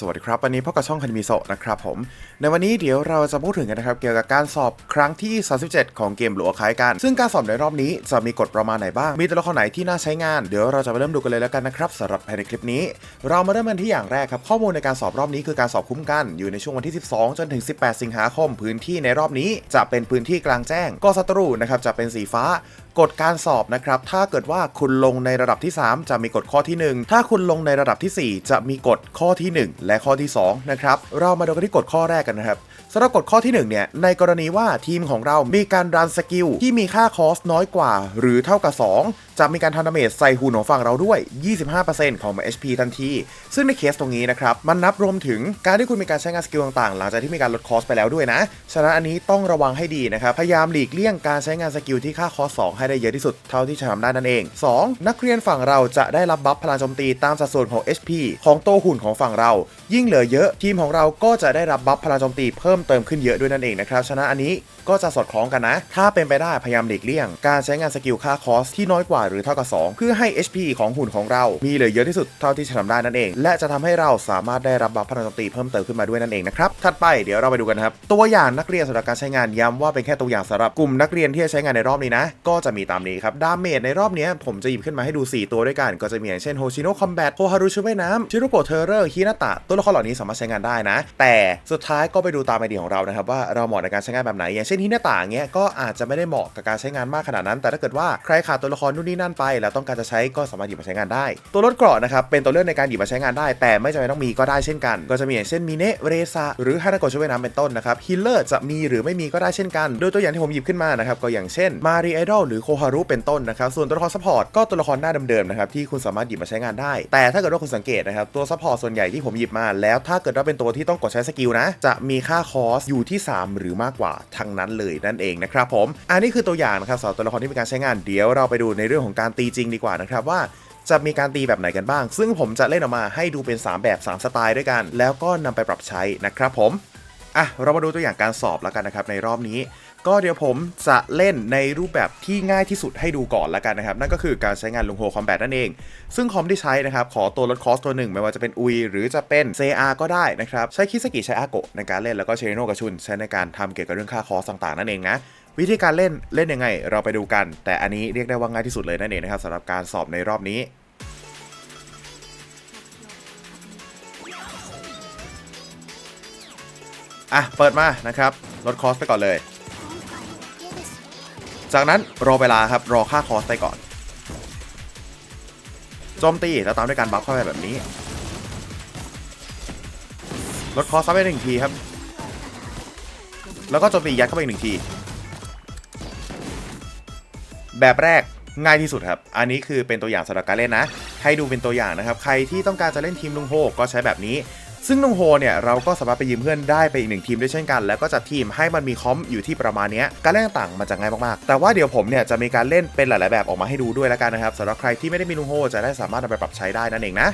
สวัสดีครับ วันนี้พบกับช่องคันมีโซะนะครับผม ในวันนี้เดี๋ยวเราจะพูดถึงกันนะครับ เกี่ยวกับการสอบครั้งที่ 37 ของเกมหลวงคล้ายกัน ซึ่งการสอบในรอบนี้จะมีกฎประมาณไหนบ้าง มีตัวละครไหนที่น่าใช้งาน เดี๋ยวเราจะไปเริ่มดูกันเลยแล้วกันนะครับสำหรับภายในคลิปนี้ เรามาเริ่มกันที่อย่างแรกครับ ข้อมูลในการสอบรอบนี้คือการสอบคุ้มกัน อยู่ในช่วงวันที่ 12 จนถึง 18 สิงหาคม พื้นที่ในรอบนี้ จะเป็นพื้นที่กลางแจ้งกอศัตรูนะครับจะเป็นสีฟ้ากฎการสอบนะครับ ถ้าเกิดว่าคุณลงในระดับที่ 3 จะมีกฎข้อที่ 1 ถ้าคุณลงในระดับที่ 4 จะมีกฎข้อที่ 1และข้อที่2นะครับเรามาดูกันที่กฎข้อแรกกันนะครับสำหรับกฎข้อที่ 1 เนี่ย ในกรณีว่าทีมของเรามีการรันสกิลที่มีค่าคอสน้อยกว่า หรือเท่ากับ 2 จะมีการทำดาเมจใส่หุ่นของฝั่งเราด้วย 25%ของ HP ทันที ซึ่งในเคสตรงนี้นะครับ มันนับรวมถึงการที่คุณมีการใช้งานสกิลต่างๆ หลังจากที่มีการลดคอสไปแล้วด้วยนะ ฉะนั้นอันนี้ต้องระวังให้ดีนะครับ พยายามหลีกเลี่ยงการใช้งานสกิลที่ค่าคอส 2 ให้ได้เยอะที่สุดเท่าที่จะทำได้นั่นเอง 2. นักเรียนฝั่งเราจะได้รับบัฟพลังโจมตีตามสัดส่วนของ HP ของตัวหุ่นของฝั่งเรายิ่งเหลือเยอะทีมของเราก็จะได้รับบัฟพลังโจมตีเพิ่มเติมขึ้นเยอะด้วยนั่นเองนะครับฉะนั้นอันนี้ก็จะสอดคล้องกันนะ ถ้าเป็นไปได้พยายามหลีกเลี่ยง การใช้งานสกิลค่าคอสที่น้อยกว่าหรือเท่ากับ 2 เพื่อให้ HP ของหุ่นของเรา มีเหลือเยอะที่สุดเท่าที่จะทำได้นั่นเอง และจะทำให้เราสามารถได้รับบัฟพลังโจมตีเพิ่มเติมขึ้นมาด้วยนั่นเองนะครับ ถัดไปเดี๋ยวเราไปดูกันครับ ตัวอย่างนักเรียนสำหรับการใช้งานย้ำว่าเป็นแค่ตัวอย่างสำหรับกลุ่มนักเรียนที่จะใช้งานในรอบนี้นะ ก็จะมีตามนี้ครับ ดาเมจในรอบนี้ผมจะหยิบขึ้นมาให้ดู 4 ตัวด้วยกัน ก็จะมีอย่างเช่นโฮชิโนะคอมแบทโฮฮารุชุเวน้ำชิรุโกเทอร์เรอร์ฮินาตะตัวละครเหล่านี้สามารถใช้งานได้นะ แต่สุดท้ายก็ไปดูตามไอเดียของเรานะครับว่าเราเหมาะในการใช้งานแบบไหน อย่างเช่นฮินาตะเงี้ยก็อาจจะไม่ได้เหมาะกับการใช้งานมากขนาดนั้น แต่ถ้าเกิดว่าใครขาดตัวละครนู่นนี่นั่นไป แล้วต้องการจะใช้ก็สามารถหยิบมาใช้งานได้ ตัวลดเกราะนะครับเป็นตัวเลือกในการหยิบมาใช้งานได้ แต่ไม่จำเป็นต้องมีก็ได้เช่นกัน ก็จะมีอย่างเช่นมิเนะเรซาหรือฮานาโกช่วยน้ำเป็นต้นนะครับฮิลเลอร์จะมีหรือไม่มีก็ได้เช่นกันโดยตัวอย่างที่ผมหยิบขึ้นมานะครับก็อย่างเช่นมารีไอดอลหรือโคฮารุเป็นต้นนะครับส่วนตัวละครซัพพอร์ตก็ตัวละครหน้าเดิมๆนะครับที่คุณสามารถหยิบมาใช้งานได้ แต่ถ้าเกิดว่าคุณสังเกตนะครับตัวซัพพอร์ตส่วนใหญ่ที่ผมหยิบมา แล้วถ้าเกิดว่าเป็นตัวที่ต้องกดใช้สกิลนะ จะมีค่าคอสอยู่ที่ 3 หรือมากกว่าทั้งนั้นเลยนั่นเองนะครับผม อันนี้คือตัวอย่างนะครับสำหรับตัวละครที่มีการใช้งานเดี๋ยวเราไปดูในเรื่องของการตีจริงดีกว่านะครับว่าจะมีการตีแบบไหนกันบ้าง ซึ่งผมจะเล่นออกมาให้ดูเป็น 3 แบบ 3 สไตล์ด้วยกัน แล้วก็นำไปปรับใช้นะครับผม อะ เรามาดูตัวอย่างการสอบแล้วกันนะครับในรอบนี้ ก็เดี๋ยวผมจะเล่นในรูปแบบที่ง่ายที่สุดให้ดูก่อนล้วกันนะครับ นั่นก็คือการใช้งานลุงโฮคอมแบทนั่นเอง ซึ่งคอมที่ใช้นะครับ ขอตัวลดคอสตัวหนึ่ง ไม่ว่าจะเป็นอุยหรือจะเป็น CR ก็ได้นะครับ ใช้คิสกิใช้อาโกะในการเล่นแล้วก็เชโนกับชุน ใช้ในการทำเกี่ยวกับเรื่องค่าคอสต่างๆ นั่นเองนะวิธีการเล่นเล่นยังไง เราไปดูกัน แต่อันนี้เรียกได้ว่าง่ายที่สุดเลยนั่นเองนะครับสำหรับการสอบในรอบนี้อะเปิดมานะครับลดคอสไปก่อนเลย จากนั้นรอเวลาครับรอค่าคอสไปก่อนโจมตีแล้วตามด้วยการบัฟเข้าไปแบบนี้ ลดคอสซ้ำไปหนึ่งทีครับ แล้วก็โจมตียัดเข้าไปอีกหนึ่งที แบบแรกง่ายที่สุดครับ อันนี้คือเป็นตัวอย่างสำหรับการเล่นนะ ให้ดูเป็นตัวอย่างนะครับ ใครที่ต้องการจะเล่นทีมลุงโฮก็ใช้แบบนี้ ซึ่งลุงโฮเนี่ยเราก็สามารถไปยืมเพื่อนได้ไปอีกหนึ่งทีมด้วยเช่นกัน แล้วก็จัดทีมให้มันมีคอมอยู่ที่ประมาณเนี้ยการเล่นต่างมันจะง่ายมากๆ แต่ว่าเดี๋ยวผมเนี่ยจะมีการเล่นเป็นหลาย ๆ แบบออกมาให้ดูด้วยแล้วกันนะครับสำหรับใครที่ไม่ได้มีลุงโฮจะได้สามารถนำไปปรับใช้ได้นั่นเองนะ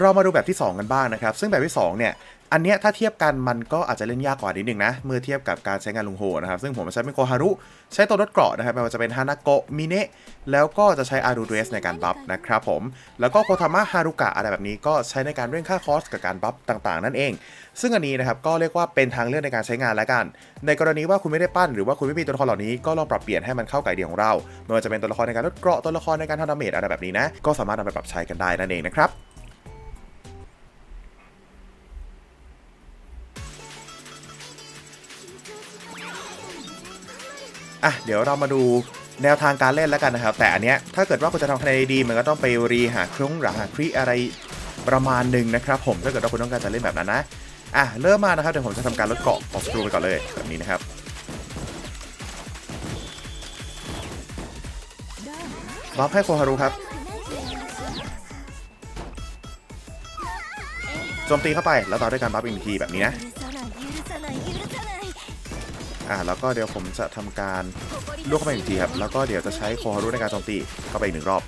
เรามาดูแบบที่ 2 กันบ้างนะครับ ซึ่งแบบที่2เนี่ย อันเนี้ยถ้าเทียบกันมันก็อาจจะเล่นยากกว่านิดนึงนะ เมื่อเทียบกับการใช้งานลุงโฮนะครับ ซึ่งผมใช้เป็นโคฮารุ ใช้ตัวลดเกราะนะครับไม่ว่าจะเป็นฮานาโกะมิเนะแล้วก็จะใช้อารูเดสในการบัฟนะครับผม แล้วก็โคทามะฮารุกะอะไรแบบนี้ก็ใช้ในการเร่งค่าคอสกับการบัฟต่างๆ นั่นเอง ซึ่งอันนี้นะครับก็เรียกว่าเป็นทางเลือกในการใช้งานแล้วกัน ในกรณีว่าคุณไม่ได้ปั้นหรือว่าคุณไม่มีตัวละครเหล่านี้ก็ลองปรับเปลี่ยนให้มันเข้ากับไอเดียของเราไม่ว่าจะเป็นตัวละครในการลดเกราะตัวละครในการทำดาเมจอะไรแบบนี้นะก็สามารถนำไปปรับใช้กันได้นั่นเองนะครับ อะเดี๋ยวเรามาดูแนวทางการเล่นแล้วกันนะครับ แต่อันเนี้ยถ้าเกิดว่าคุณจะทำคะแนนดีมันก็ต้องไปรีหาครุ้งหรือหาครีอะไรประมาณหนึ่งนะครับ ผมถ้าเกิดว่าคุณต้องการจะเล่นแบบนั้นนะอะเริ่มมานะครับเดี๋ยวผมจะทำการลดเกาะของสตรูไปก่อนเลยแบบนี้นะครับบัฟให้โคฮารุครับโจมตีเข้าไปแล้วต่อด้วยการบัฟอีกทีแบบนี้นะ อ่าแล้วก็เดี๋ยวผมจะทำการลวกเข้าไปอีกทีครับ แล้วก็เดี๋ยวจะใช้โคฮารุในการโจมตีเข้าไปอีกหนึ่งรอบ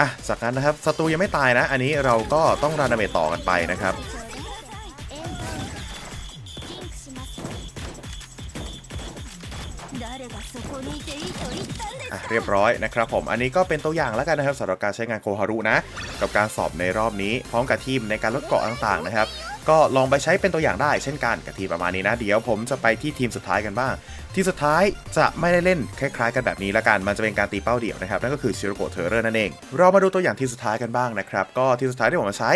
อะจากนั้นนะครับศัตรูยังไม่ตายนะ อันนี้เราก็ต้องรันดาเมจต่อกันไปนะครับเรียบร้อยนะครับผม อันนี้ก็เป็นตัวอย่างแล้วกันนะครับสำหรับการใช้งานโคฮารุนะ กับการสอบในรอบนี้ พร้อมกับทีมในการลดเกาะต่างๆนะครับ ก็ลองไปใช้เป็นตัวอย่างได้เช่นกันกับทีมประมาณนี้นะ เดี๋ยวผมจะไปที่ทีมสุดท้ายกันบ้าง ที่สุดท้ายจะไม่ได้เล่นคล้ายๆ กันแบบนี้ละกัน มันจะเป็นการตีเป้าเดี่ยวนะครับ นั่นก็คือชิโรโกเทอร์เรอร์นั่นเอง เรามาดูตัวอย่างทีมสุดท้ายกันบ้างนะครับ ก็ทีมสุดท้ายที่ผมมาใช้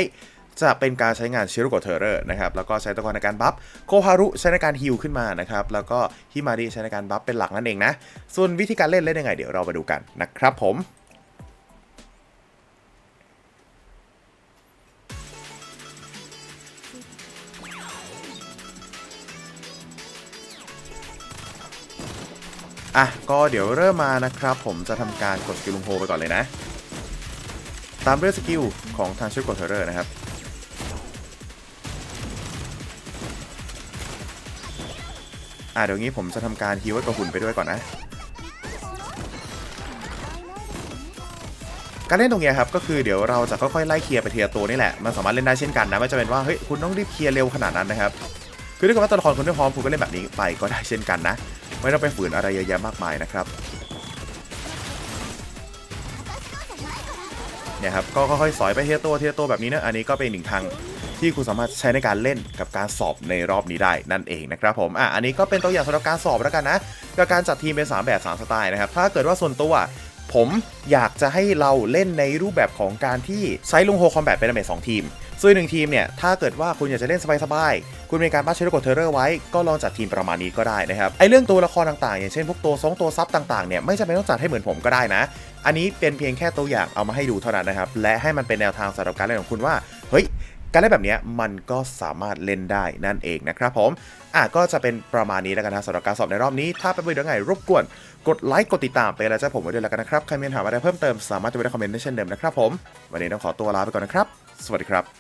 จะเป็นการใช้งานชิโรโกเทอร์เรอร์นะครับ แล้วก็ใช้ตัวละครในการบัฟ โคฮารุใช้ในการฮิลขึ้นมานะครับ แล้วก็ฮิมาริใช้ในการบัฟเป็นหลักนั่นเองนะ ส่วนวิธีการเล่นเล่นยังไงเดี๋ยวเรามาดูกันนะครับผม อะก็เดี๋ยวเริ่มมานะครับ ผมจะทำการกดสกิลลุงโฮไปก่อนเลยนะ ตามด้วยสกิลของทางชุดกดเทอร์เรอร์นะครับอะเดี๋ยวงี้ผมจะทำการฮิวไว้กับหุ่นไปด้วยก่อนนะ การเล่นตรงนี้ครับก็คือเดี๋ยวเราจะค่อยๆไล่เคลียร์ไปเทีละตัวนี่แหละ มันสามารถเล่นได้เช่นกันนะไม่จำเป็นว่าเฮ้ยคุณต้องรีบเคลียร์เร็วขนาดนั้นนะครับ คือถ้าเกิดว่าตัวละครคุณไม่พร้อมคุณก็เล่นแบบนี้ไปก็ได้เช่นกันนะ ไม่ต้องไปฝืนอะไรเยอะแยะมากมายนะครับเนี่ยครับก็ค่อยๆสอยไปเทียตัวเทียตัวแบบนี้นะอันนี้ก็เป็นหนึ่งทางที่คุณสามารถใช้ในการเล่นกับการสอบในรอบนี้ได้นั่นเองนะครับผมอะอันนี้ก็เป็นตัวอย่างสำหรับการสอบแล้วกันนะกับการจัดทีมเป็น 3 แบบ 3 สไตล์นะครับถ้าเกิดว่าส่วนตัว ผมอยากจะให้เราเล่นในรูปแบบของการที่ใช้ลุงโฮคอมแบทเป็นดาเมจสองทีมส่วนหนึ่งทีมเนี่ย ถ้าเกิดว่าคุณอยากจะเล่นสบายๆ คุณมีการบ้าเชโรโกเทอร์เรอร์ไว้ ก็ลองจัดทีมประมาณนี้ก็ได้นะครับ ไอเรื่องตัวละครต่างๆ อย่างเช่นพวกตัวซองตัวซับต่างๆ เนี่ยไม่จำเป็นต้องจัดให้เหมือนผมก็ได้นะ อันนี้เป็นเพียงแค่ตัวอย่างเอามาให้ดูเท่านั้นนะครับ และให้มันเป็นแนวทางสำหรับการเล่นของคุณว่า เฮ้ย การเล่นแบบนี้มันก็สามารถเล่นได้นั่นเองนะครับผมอะก็จะเป็นประมาณนี้แล้วกันนะสำหรับการสอบในรอบนี้ ถ้าเป็นไปได้ไงรบกวน กดไลค์กดติดตามไปแล้วจะผมไว้ด้วยแล้วกันนะครับใครมีปัญหาอะไรเพิ่มเติมสามารถจะไปได้คอมเมนต์ได้เช่นเดิมนะครับผมวันนี้ต้องขอตัวลาไปก่อนนะครับ สวัสดีครับ